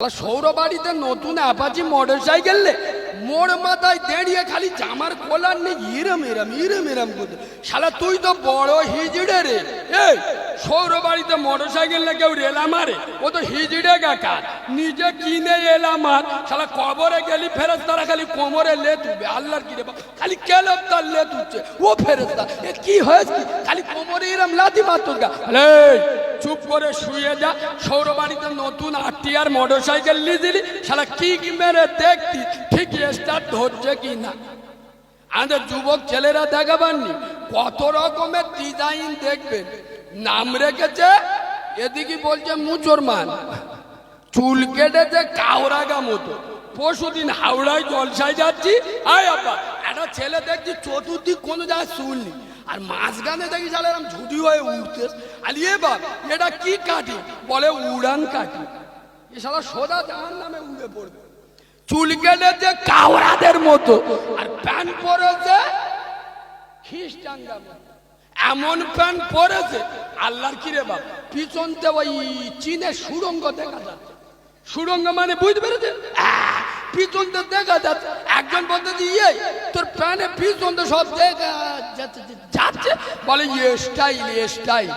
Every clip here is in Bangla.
শালা সৌর বাড়িতে নতুন অ্যাপাচি মোটর সাইকেল মোড় মাথায় দাঁড়িয়ে খালি জামার কলার নেই ইরম ইরম ইরম ইরম করতে শালা, তুই তো বড় হিজড়ে রে। এই সৌর বাড়িতে মোটর সাইকেল না কেউ রেলা মারে? ও তো হিজড়ে গাকার নিজে কিনে এলাম আর শালা, কবরে গেলি ফেরত তারা খালি কোমরে লে তুলবে আল্লাহর কি রে খালি কেলব তার লে তুলছে ও ফেরত এ কি হয়েছে? খালি কোমরে এরম লাথি মারতো গা চুপ করে শুয়ে যা। সৌরবাড়িতে নতুন আটটি আর মোটর সাইকেল নিয়ে দিলি শালা, কি মেরে দেখতি? ঠিক স্টার্ট ধরছে কি না? আমাদের যুবক ছেলেরা দেখাবাননি। কত রকমের ডিজাইন দেখবেন নাম রেখেছে, এদিকে বলছে মুচরমান চুল কেটেছে কাউরাগা মতো। পরশুদিন হাওড়ায় জলসায় যাচ্ছি। আয় আব্বা, একটা ছেলে দেখছি চতুর্দিক কোনো জায়গায় চুল নেই। আর মাঝখানে দেখি এরকম ঝুটি হয়ে উঠতে আর ইয়ে বাপ এটা কি কাটি বলে উড়ান কাটি এ সালা সোজা জাহান নামে উড়ে পড়বে। চুল কেটেছে কাওড়াদের মতো আর প্যান্ট পরেছে খ্রিস্টানরা। এমন প্যান্ট পরেছে আল্লাহর কি রে বাপ? পিছনতে ওই চীনের সুড়ঙ্গ দেখা যাচ্ছে। সুড়ঙ্গ মানে বুঝতে পেরেছে? আহ, পিছনতে দেখা যাচ্ছে। একজন বলতে ইয়ে তোর প্যানে পিছনতে সব দেখা যাচ্ছে বলে ইয়ে স্টাইল ইয়ে স্টাইল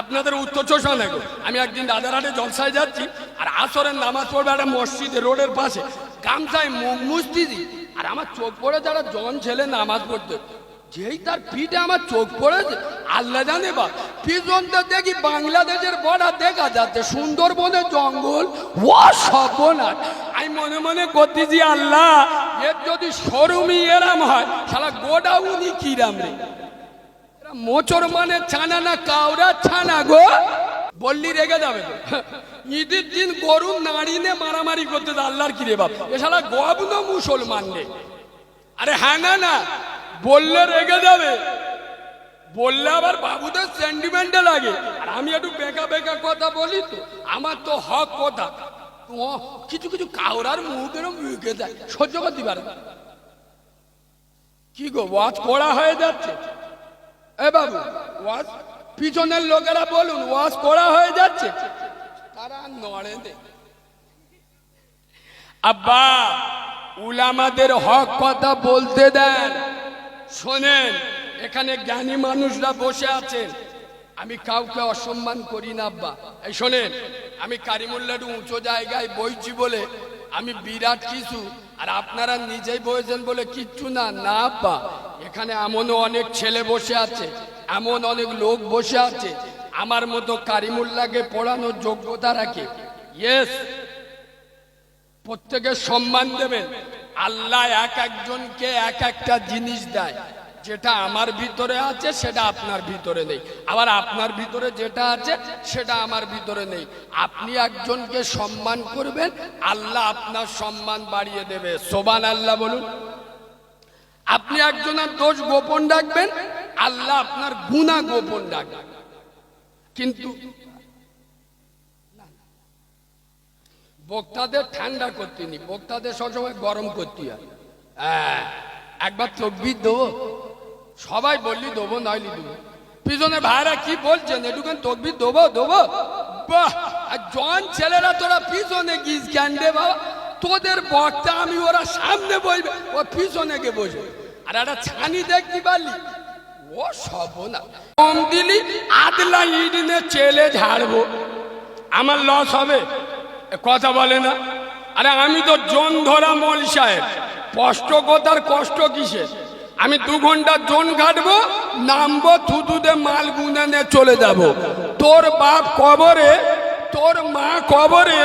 আপনাদের উত্তর চোষা নেগো আমি একদিন রাজারহাটে জলসায় যাচ্ছি, আর আসরের নামাজ পড়বে একটা মসজিদে রোডের পাশে, গামছায় মুখ মুস্তিদি আর আমার চোখ পড়ে যারা জন ছেলে নামাজ পড়তে, যেই তার পিঠে আমার চোখ পড়েছে, আল্লাহ জানে বা পিছনটা দেখি বাংলাদেশের বর্ডার দেখা যাচ্ছে, সুন্দরবনের জঙ্গল ও সর্বনাশ। আমি মনে মনে করতেছি, আল্লাহ, এর যদি শোরুমই এরাম হয় সারা গোডাউনি কিরাম রে। মোচর মানে ছানা না কাউরা ছানা গো? বললি রেগে যাবে। ঈদের দিন গরু নাড়িনে মারামারি করতে আল্লাহর কি রে বাপ। এছাড়া গবন মুসলমান রে। আরে হ্যাঁ না না। বললে রেগে যাবে। বললে আবার বাবুদের সেন্টিমেন্টে লাগে। আর আমি একটু বেকা বেকা কথা বলি তো, আমার তো হক কথা। কিছু কিছু কাউরার মুখ এরকম মুখে যায় সহ্য করতে পারে কি গো, ওয়াজ করা হয়ে যাচ্ছে? এ বাবু, ওয়াজ? পিছনের লোকেরা বলুন, ওয়াজ করা হয়ে যাচ্ছে? তারা নড়ে দে। আব্বা, উলামাদের হক কথা বলতে দেন। শোনেন, এখানে জ্ঞানী মানুষরা বসে আছেন। আমি কাউকে অসম্মান করি না, আব্বা। এই শোনেন, আমি কারিমুল্লার উঁচু জায়গায় বইছি বলে আমি বিরাট কিছু আর আপনারা নিজেই বয়েছেন বলে কিচ্ছু না না, আব্বা। এখানে এমনও অনেক ছেলে বসে আছে, এমন অনেক লোক বসে আছে, আমার মতো কারিমুল্লাকে পড়ানোর যোগ্যতা রাখে। ইয়েস প্রত্যেকের সম্মান দেবেন। আল্লাহ এক একজনকে এক একটা জিনিস দেয়। যেটা আমার ভিতরে আছে, সেটা আপনার ভিতরে নেই। আবার আপনার ভিতরে যেটা আছে, সেটা আমার ভিতরে নেই। আপনি একজনকে সম্মান করবেন, আল্লাহ আপনার সম্মান বাড়িয়ে দেবে। সোবান আল্লাহ বলুন। আপনি একজনের দোষ গোপন রাখবেন আল্লাহ আপনার গুণা গোপন রাখবেন। কিন্তু বক্তাদের ঠান্ডা করতে নি বক্তাদের সবসময় গরম করতে হয়। হ্যাঁ, একবার তকবির দেবো। সবাই বললি দেবো নইলি দেবো। পিছনে ভাইরা কি বলছেন? এটুকুন তকবির দেবো দেবো। আর জন ছেলেরা তোরা পিছনে জ্ঞান দে বাবা? তোদের বক্তা আমি ওরা সামনে বসবে ও পিছনে গিয়ে বসবে। আর একটা ছানি দেখতে পারলি ও সব না কম দিলি আদলা ইডিনে চেলে ঝাড়বো। আমার লস হবে কথা বলে না। আরে আমি তো জন ধরা মল সাহেব, কষ্ট কোথার, কষ্ট কিসের? আমি দু ঘণ্টা জন কাটবো নামবো থুতুতে মাল গুনে চলে যাব। তোর বাপ কবরে, তোর মা কবরে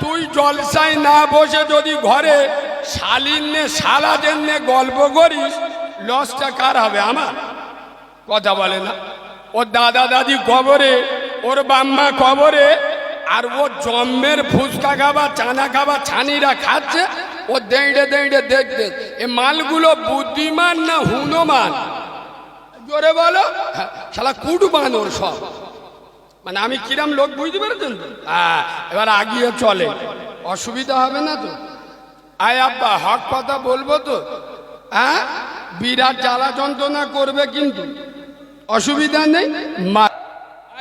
তুই জলসায় না বসে যদি ঘরে শালিন নে সালাদের নে গল্প করিস লসটা কার হবে আমার? কথা বলে না। ওর দাদা দাদি কবরে ওর বাম্মা কবরে আর ও জম্মের ফুচকা খাবা চানা খাবা ছানিরা খাচ্ছে ও দেঁড়ে দেঁড়ে দেখতে। এ মালগুলো বুদ্ধিমান না হুনমান? জোরে বলো। হ্যাঁ, শালা কুটবান ওর সব। মানে আমি কিরাম লোক বুঝতে পেরেছেন তো? হ্যাঁ এবার আগিয়ে চলে। অসুবিধা হবে না তো? আয় আব্বা, হক কথা বলব তো? হ্যাঁ? বিরাট জ্বালা যন্ত্রণা করবে কিন্তু। অসুবিধা নেই? মা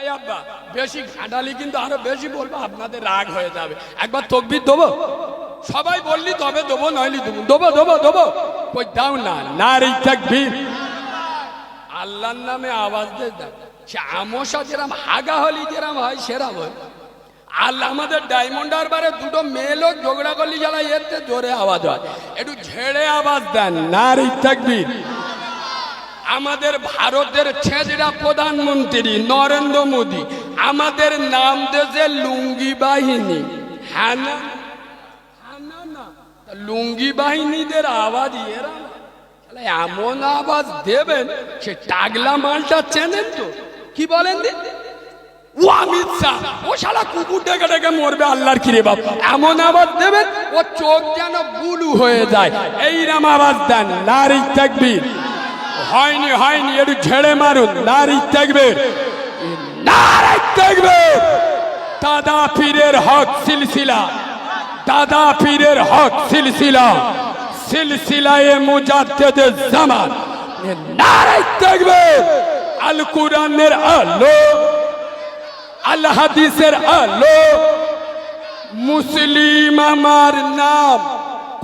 এই আব্বা, বেশি ঘাটালি কিন্তু আরও বেশি বলব, আপনাদের রাগ হয়ে যাবে। একবার তকবির দেবো? সবাই বললি তবে দেবো, নইলি দেবো। দেবো দেবো দেবো। কই দাও না, নারী তাকবীর। আল্লাহর নামে আওয়াজ দে, দাও। সে যেরাম, হাগা হলি যেরাম হয়, সেরাম হয়। আল্লাহ আমাদের ডায়মন্ড হারবারে দুটো মেয়ে লোক ঝগড়া করলি যারা, এতে জোরে আওয়াজ হয়। একটু ঝেড়ে আওয়াজ দেন, নারী থাকবি। আমাদের ভারতের ছেঁচড়া প্রধানমন্ত্রী নরেন্দ্র মোদী, আমাদের নাম দেশে লুঙ্গি বাহিনী। হ্যাঁ না? হ্যাঁ লুঙ্গি বাহিনীদের আওয়াজ এরা। এমন আওয়াজ দেবেন, সে টাগলা মালটা চেনেন তো? কি বলেন ও অমিত শাহ ও কুকুর ডেকে ডেকে মরবে আল্লাহর কিরে বাপ। এমন দেবেন ও চোখ যেন বুলু হয়ে যায়। দেন নারী তাকবীর। হয়নি হয়নি, একটু ঝেড়ে মারুন নারী তাকবীর। নারী তাকবীর! দাদা পীরের হক সিলসিলা। দাদা পীরের হক সিলসিলা। সিলসিলায়ে মুজাদ্দেদ জামান নারী তাকবীর! আল কোরআনের আলো, আল হাদিসের আলো। মুসলিম আমার নাম,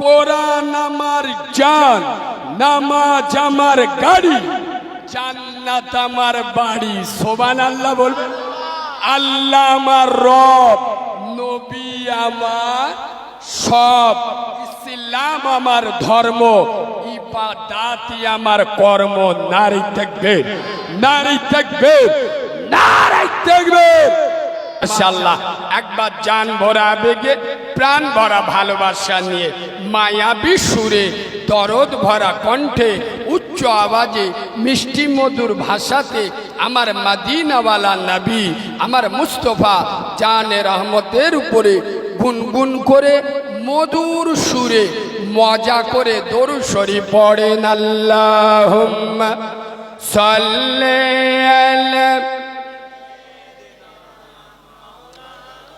কোরআন আমার জান, নামাজ আমার গাড়ি, জান্নাত আমার বাড়ি। সোবান আল্লাহ বলবে আল্লাহ আমার রব, নবী আমার সব, ইসলাম আমার ধর্ম, ইবাদাতি আমার কর্ম, নারী থাকবে। নারী থাকবে। নারী থাকবে। মাশাআল্লাহ, একবার জান ভরা আবেগে প্রাণ ভরা ভালোবাসা নিয়ে মায়াবী সুরে দরদ ভরা কণ্ঠে, উচ্চ আওয়াজে, মিষ্টি মধুর ভাষাতে আমার মাদিনাওয়ালা নবী, আমার মুস্তফা জানের রহমতের উপরে গুনগুন করে মধুর সুরে মজা করে দরু শরীফ পড়েন। আল্লাহ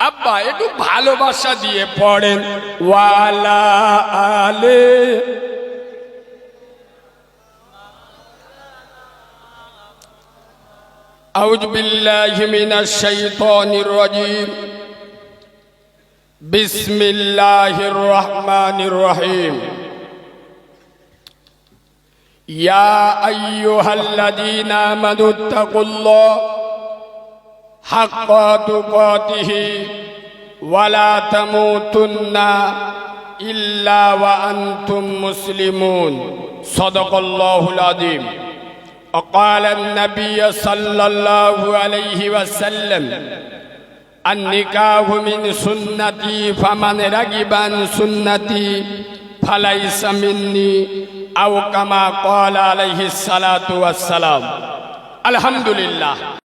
আব্বা একটু ভালোবাসা দিয়ে পড়েন ওয়ালা আলে أعوذ بالله من الشيطان الرجيم بسم الله الرحمن الرحيم يا أيها الذين آمنوا اتقوا الله حق تقاته ولا تموتن إلا وأنتم مسلمون. صدق الله العظيم. وقال النبي صلى الله عليه وسلم النكاح من سنتي فمن رغب عن سنتي فليس مني আও কামা কল আলহিস সালাম। আলহামদুলিল্লাহ।